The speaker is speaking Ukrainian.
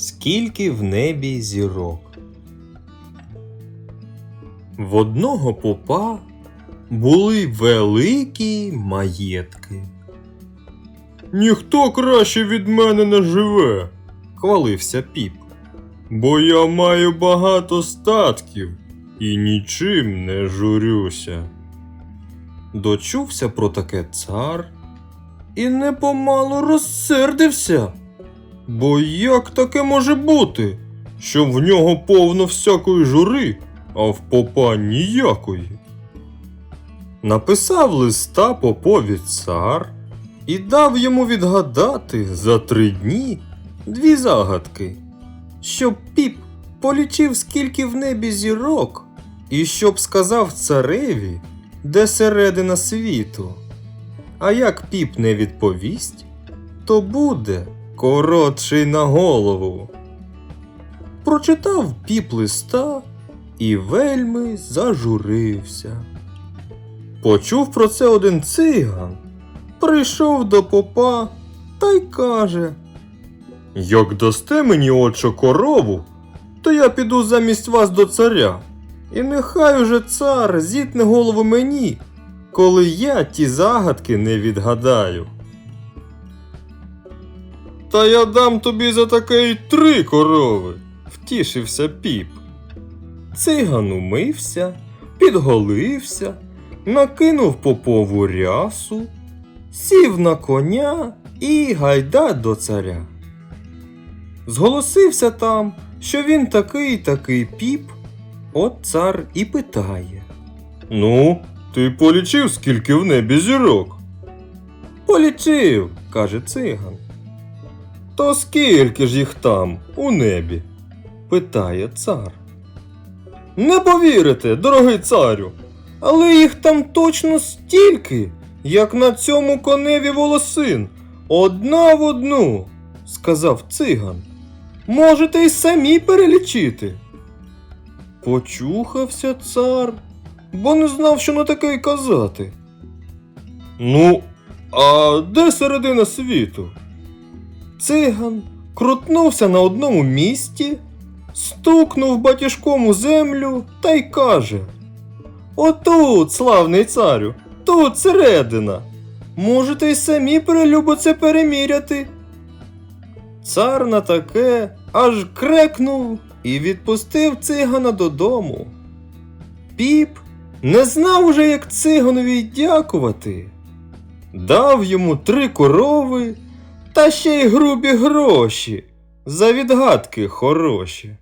скільки в небі зірок. В одного попа були великі маєтки. Ніхто краще від мене не живе, хвалився піп. Бо я маю багато статків і нічим не журюся. Дочувся про таке цар і непомалу розсердився. Бо як таке може бути, що в нього повно всякої жури, а в попа ніякої? Написав листа попові цар і дав йому відгадати за три дні дві загадки, щоб піп полічив, скільки в небі зірок, і щоб сказав цареві, де середина світу. А як піп не відповість, то буде коротший на голову. Прочитав піп листа і вельми зажурився. Почув про це один циган, прийшов до попа та й каже: Як дасте мені отче корову, то я піду замість вас до царя, і нехай уже цар зітне голову мені, коли я ті загадки не відгадаю. Та я дам тобі за таке й три корови, втішився піп. Циган умився, підголився, накинув попову рясу, сів на коня і гайда до царя. Зголосився там, що він такий такий піп, от цар і питає. Ну, ти полічив, скільки в небі зірок? Полічив, каже циган. То скільки ж їх там у небі? питає цар. Не повірите, дорогий царю, але їх там точно стільки, як на цьому коневі волосин, одна в одну, сказав циган. Можете й самі перелічити. Почухався цар, бо не знав, що на таке й казати. Ну, а де середина світу? Циган крутнувся на одному місці, стукнув батіжком у землю та й каже: Отут, славний царю, тут середина. Можете й самі прилюбо це переміряти. Цар на таке аж крекнув і відпустив цигана додому. Піп не знав уже, як циганові дякувати. Дав йому три корови та ще й грубі гроші за відгадки хороші.